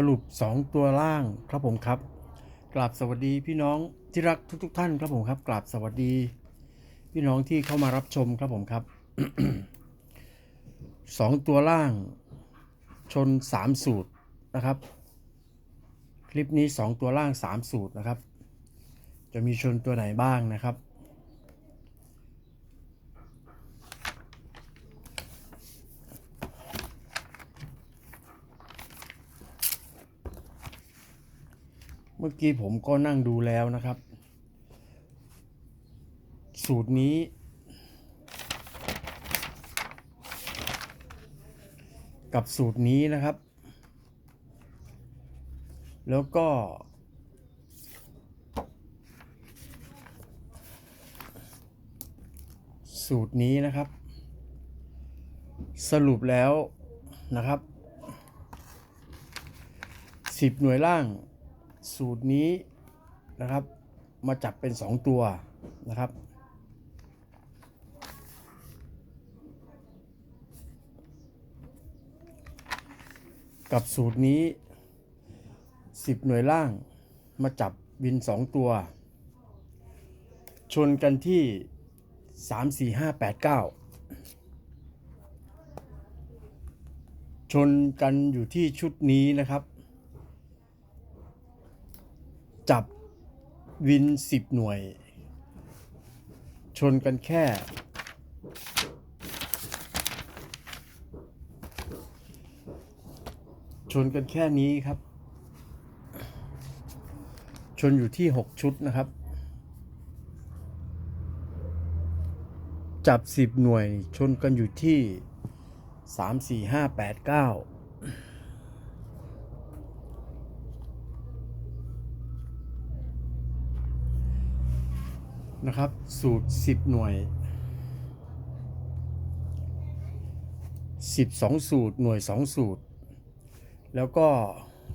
สรุป 2 ตัวล่างครับผมครับกราบสวัสดีพี่น้องที่รักทุกๆท่านครับผมครับกราบสวัสดี พี่น้องที่เข้ามารับชมครับผมครับสองตัวล่าง ชน 3 สูตรนะครับ คลิปนี้ 2 ตัวล่าง 3 สูตรนะครับ จะมีชนตัวไหนบ้างนะครับ มื่อกี้ผมก็นั่งดูแล้วนะครับ สูตรนี้ กับสูตรนี้นะครับ แล้วก็ สูตรนี้นะครับ สรุปแล้วนะครับ 10 หน่วยล่าง สูตรนี้นะครับ มาจับเป็น 2 ตัวนะครับ กับสูตรนี้ 10 หน่วยล่างมาจับวิน 2 ตัว ชนกันที่ 3 4 5 8 9ชนกันอยู่ที่ชุดนี้นะครับ จับวิน10หน่วย ชนกันแค่ชนกันแค่นี้ครับ ชนอยู่ที่6ชุดนะครับ จับ10หน่วยชนกันอยู่ที่3 4 5 8 9 นะครับ สูตร 10 หน่วย 12 สูตรหน่วย 2 สูตร แล้วก็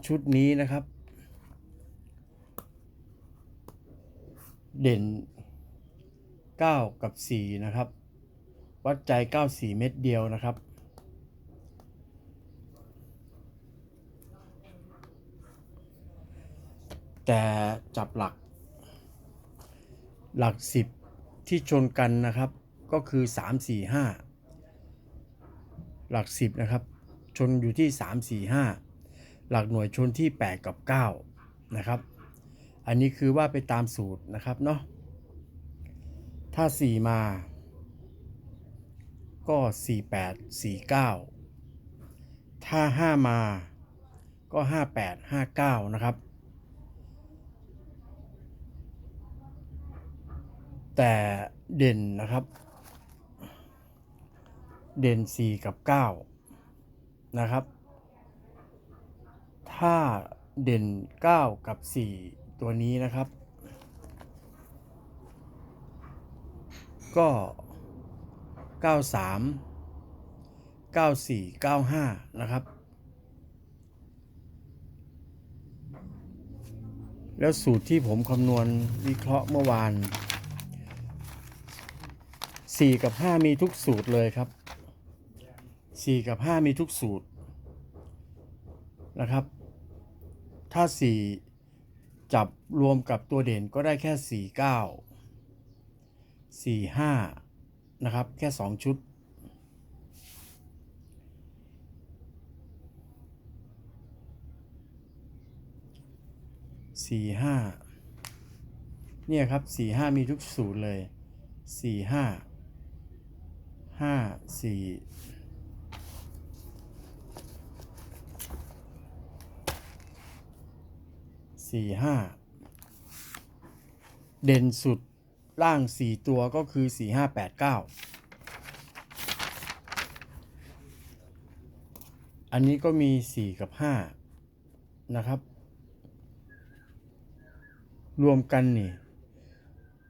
ชุดนี้นะครับ เด่น 9 กับ 4 นะครับ วัดใจ 94 เม็ดเดียวนะครับแต่จับหลัก หลัก10ที่ชนกันนะครับ ก็คือ3 4 5หลัก10นะครับ ชนอยู่ที่3 4 5หลักหน่วยชนที่8กับ9นะครับ อันนี้คือว่าไปตามสูตรนะครับเนาะถ้า4มาก็ 4 8 4 9 ถ้า 5 มาก็ 5 8 5 9 นะครับ แต่เด่นนะครับ เด่น 4 กับ 9 นะครับ ถ้าเด่น 9 กับ 4 ตัวนี้นะครับ ก็ 93 94 95 นะครับแล้วสูตรที่ผมคำนวณวิเคราะห์เมื่อวาน 4กับ5มีทุกสูตรเลยครับ4กับ5มีทุกสูตรนะครับ ถ้า4จับรวมกับตัวเด่นก็ได้แค่4 9 4 5นะครับ แค่2ชุด สี่ห้าเนี่ยครับสี่ห้ามีทุกสูตรเลยสี่ห้า ห้าสี่สี่ห้าเด่นสุดล่างสี่ตัวก็คือสี่ห้าแปดเก้าอันนี้ก็มีสี่กับห้านะครับ รวมกันนี่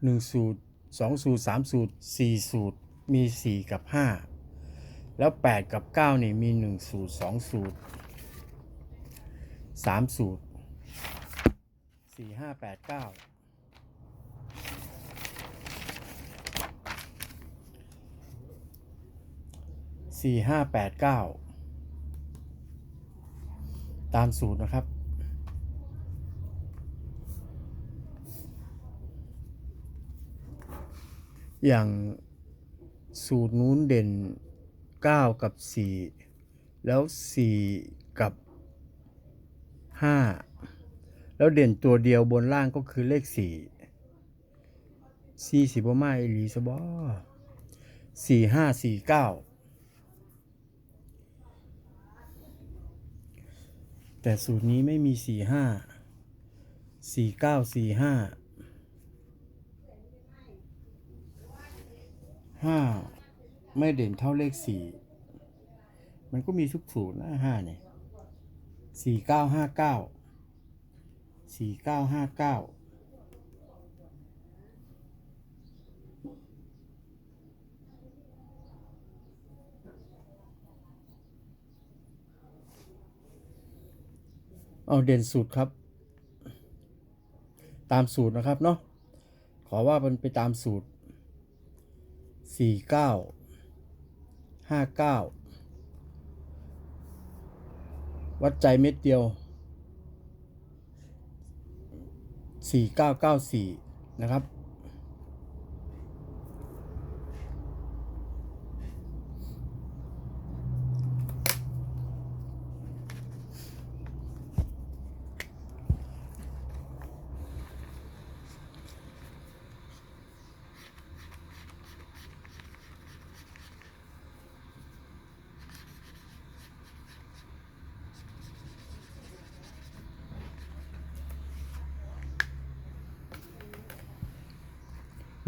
หนึ่งสูตรสองสูตรสามสูตรสี่สูตร มีสี่กับห้าแล้วแปดกับเก้านี่มีหนึ่งสูตรสองสูตรสามสูตรสี่ห้าแปดเก้าสี่ห้าแปดเก้าตามสูตรนะครับอย่าง สูตรนู้นเด่น 9 กับ 4 แล้ว 4 กับ 5 แล้วเด่นตัวเดียวบนล่างก็คือเลข 4 4สิบมาอีหลีสบอสี่ห้าสี่เก้าแต่สูตรนี้ไม่มีสี่ห้าสี่เก้าสี่ห้า ห้าไม่เด่นเท่าเลขสี่มันก็มีทุกสูตรนะห้าเนี่ยสี่เก้าห้าเก้าสี่เก้าห้าเก้าเอาเด่นสูตรครับ ตามสูตรนะครับเนาะขอว่ามันไปตามสูตร สี่เก้าห้าเก้าวัดใจเม็ดเดียวสี่เก้าเก้าสี่นะครับ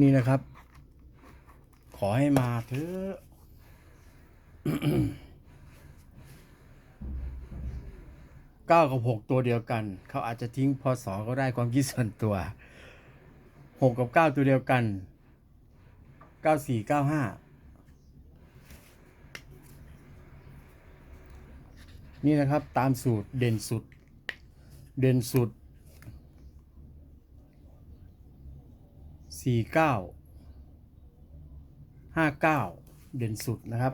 นี่นะครับ ขอให้มาเถอะเก้ากับหกตัวเดียวกัน เขาอาจจะทิ้งพศก็ได้ความคิดส่วนตัวหกกับเก้าตัวเดียวกันเก้าสี่เก้าห้านี่นะครับตามสูตรเด่นสุด เด่นสุด สี่เก้าห้าเก้าเด่นสุดนะครับ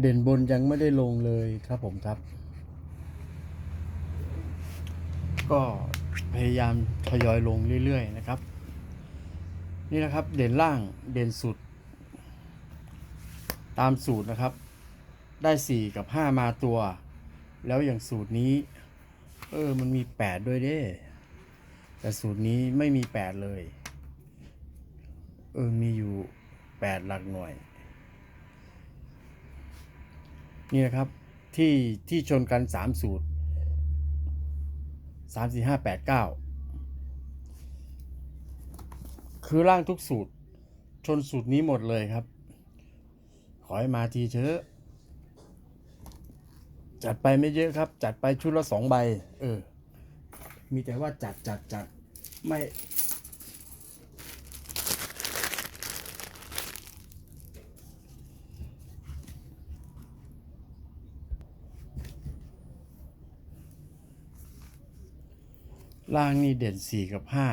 เด่นบนยังไม่ได้ลงเลยครับผมครับ ก็พยายามทยอยลงเรื่อยๆนะครับ นี่นะครับเด่นล่างเด่นสุด ตามสูตรนะครับ ได้ 4 กับ 5 มาตัว แล้วอย่างสูตรนี้ เออมันมี 8 ด้วยเด้แต่สูตรนี้ไม่มี 8 เลย เออมีอยู่ 8 หลักหน่วย นี่นะครับที่ที่ชนกัน 3 สูตร สามสี่ห้าแปดเก้าคือร่างทุกสูตร ชนสูตรนี้หมดเลยครับ ขอให้มาทีเชอะจัดไปไม่เยอะครับ จัดไปชุดละสองใบ เออ มีแต่ว่าจัดจัดจัดไม่ ล่างนี่เด่นสี่กับห้า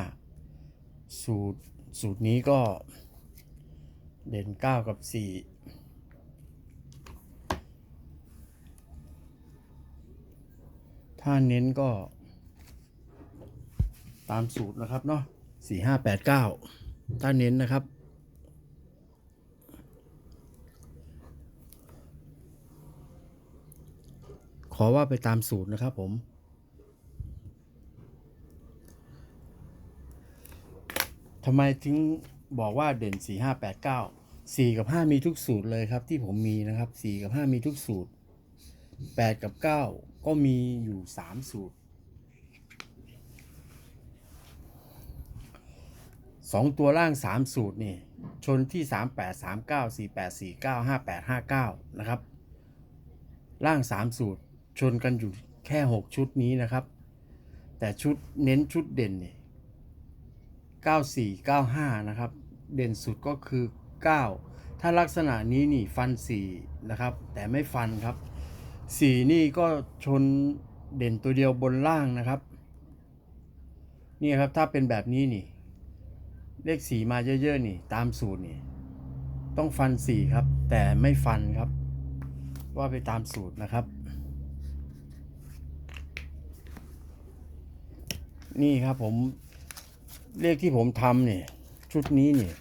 สูตรสูตรนี้ก็เด่นเก้ากับสี่ถ้าเน้นก็ ตามสูตรนะครับเนาะสี่ห้าแปดเก้าถ้าเน้นนะครับขอว่าไปตามสูตรนะครับผม ทำไมถึงบอกว่าเด่น 4 5 8 9 4 กับ 5 มีทุกสูตรเลยครับ ที่ผมมีนะครับ 4 กับ 5 มีทุกสูตร 8 กับ 9 ก็มีอยู่ 3 สูตร 2 ตัวล่าง 3 สูตรนี่ชนที่ 3 8 3 9 4 8 4 9 5 8 5 9 นะครับ ล่าง 3 สูตรชนกันอยู่แค่ 6 ชุดนี้นะครับ แต่ชุดเน้นชุดเด่นเนี่ย 94 95 นะครับ เด่นสุดก็คือ 9 ถ้าลักษณะนี้นี่ฟันสี่นะครับ แต่ไม่ฟันครับสี่นี่ก็ชนเด่นตัวเดียวบนล่างนะครับ นี่ครับถ้าเป็นแบบนี้นี่ เลขสีมาเยอะๆ นี่ ตามสูตรนี่ต้องฟันสี่ครับ แต่ไม่ฟันครับ ว่าไปตามสูตรนะครับ นี่ครับผม เลขที่ผมทำเนี่ยชุดนี้เนี่ย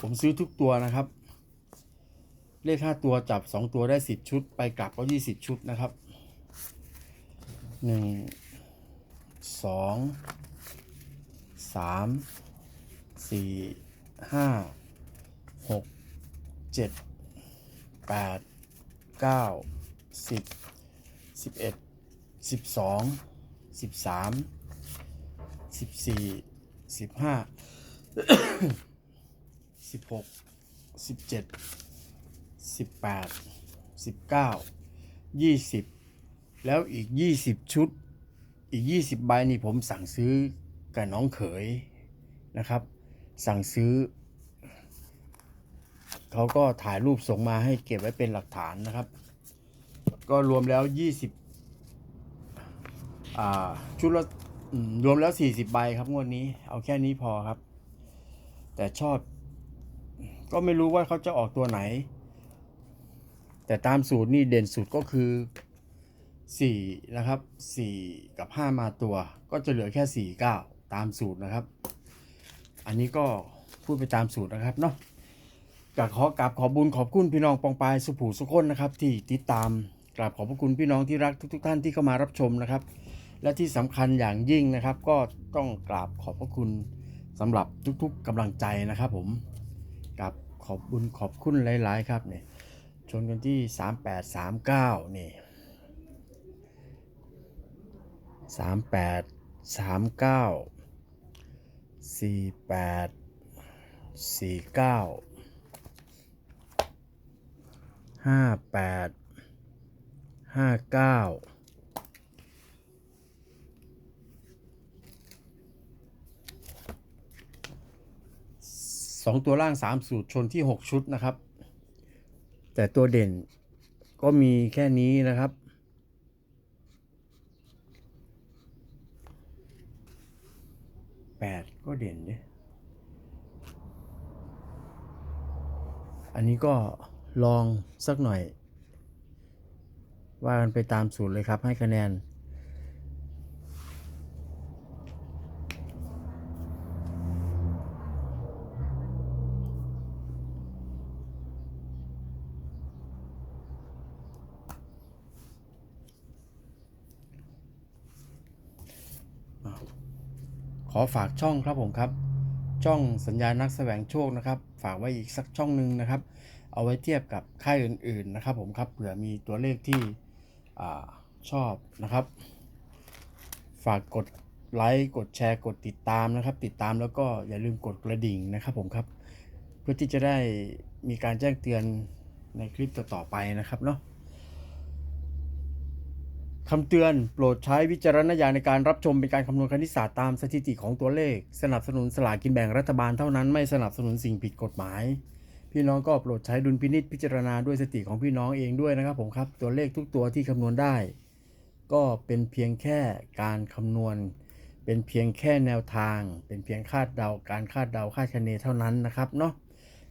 ผมซื้อทุกตัวนะครับ เลขห้าตัวจับสองตัวได้สิบชุด ไปกลับก็ยี่สิบชุดนะครับหนึ่งสองสามสี่ห้าหกเจ็ดแปดเก้าสิบสิบเอ็ด สิบสองสิบสามสิบสี่สิบห้าสิบหกสิบเจ็ดสิบแปดสิบเก้ายี่สิบแล้วอีกยี่สิบชุด อีกยี่สิบใบนี่ผมสั่งซื้อกับน้องเขยนะครับ สั่งซื้อ เขาก็ถ่ายรูปส่งมาให้เก็บไว้เป็นหลักฐานนะครับ ก็รวมแล้ว20อ่า ชุดละรวมแล้ว 40 ใบครับงวดนี้ เอาแค่นี้พอครับ แต่ชอบ ก็ไม่รู้ว่าเขาจะออกตัวไหน แต่ตามสูตรนี่เด่นสุดก็คือ 4 นะครับ 4 กับ 5 มาตัว ก็จะเหลือแค่ 4 9 ตามสูตรนะครับ อันนี้ก็พูดไปตามสูตรนะครับเนาะกราบขอกราบขอบุญขอบคุณพี่น้องปองปายสุผูสุคนนะครับ ที่ติดตามกราบขอบพระคุณพี่น้องที่รักทุก ๆทท่านที่เข้ามารับชมนะครับ และที่สำคัญอย่างยิ่งนะครับ ก็ต้องกราบขอบพระคุณสำหรับทุกๆกำลังใจนะครับผมกราบขอบบุญขอบคุณหลาย ๆ ครับเนี่ยชนกันที่ 3839 นี่ 38 39 48 49ห้า แปดห้าเก้าสองตัวล่างสามสูตรชนที่หกชุดนะครับ แต่ตัวเด่นก็มีแค่นี้นะครับแปดก็เด่นเนี่ยอันนี้ก็ลองสักหน่อย ว่ากันไปตามสูตรเลยครับให้คะแนน ขอฝากช่องครับผมครับ ช่องสัญญานักแสวงโชคนะครับ ฝากไว้อีกสักช่องหนึ่งนะครับ เอาไว้เทียบกับค่ายอื่น ๆนะครับ ผมครับเผื่อมีตัวเลขที่อชอบนะครับ ฝากกดไลค์กดแชร์กดติดตามนะครับ ติดตามแล้วก็อย่าลืมกดกระดิ่งนะครับ ผมครับ เพื่อที่จะได้มีการแจ้งเตือนในคลิปต่อๆไปนะครับเนาะ คำเตือนโปรดใช้วิจารณญาณในการรับชมเป็นการคำนวณคณิตศาสตร์ตามสถิติของตัวเลข สนับสนุนสลากกินแบ่งรัฐบาลเท่านั้นไม่สนับสนุนสิ่งผิดกฎหมาย พี่น้องก็โปรดใช้ดุลพินิษพิจารณาด้วยสติของพี่น้องเองด้วยนะครับผมครับ ตัวเลขทุกตัวที่คำนวณได้ ก็เป็นเพียงแค่การคำนวณ เป็นเพียงแค่แนวทาง เป็นเพียงคาดเดา การคาดเดาคาดคะเนเท่านั้นนะครับเนาะ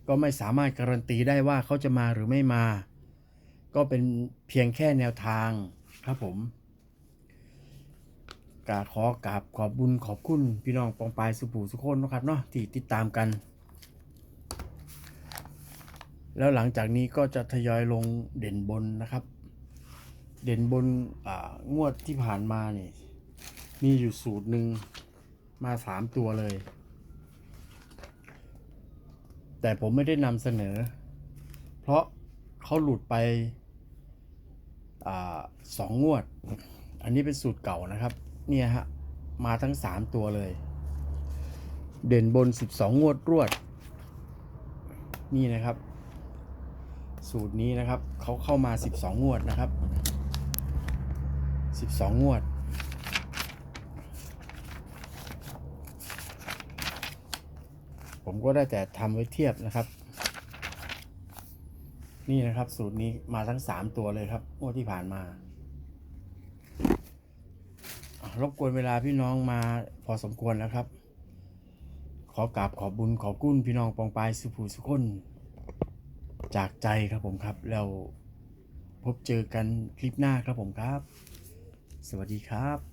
ก็ไม่สามารถการันตีได้ว่าเขาจะมาหรือไม่มา ก็เป็นเพียงแค่แนวทาง ครับผมกาขอกราบขอบบุญขอบคุณพี่น้องปองปายสุผูสุคนนะครับเนาะที่ติดตามกัน แล้วหลังจากนี้ก็จะทยอยลงเด่นบนนะครับ เด่นบนงวดที่ผ่านมานี่มีอยู่สูตรหนึ่งมาสามตัวเลย แต่ผมไม่ได้นำเสนอ เพราะเขาหลุดไป สองงวด อันนี้เป็นสูตรเก่านะครับ เนี่ยฮะ มาทั้งสามตัวเลย เด่นบน 12 งวดรวด นี่นะครับ สูตรนี้นะครับเขาเข้ามา 12 งวดนะครับ 12 งวดผมก็ได้แต่ทำไว้เทียบนะครับ นี่นะครับ สูตรนี้มาทั้งสามตัวเลยครับงวดที่ผ่านมารบกวนเวลาพี่น้องมาพอสมควรแล้วครับ ขอกราบขอบบุญขอบกุ้นพี่น้องปองปายสุภูสุคนจากใจครับผมครับ แล้วพบเจอกันคลิปหน้าครับผมครับ สวัสดีครับ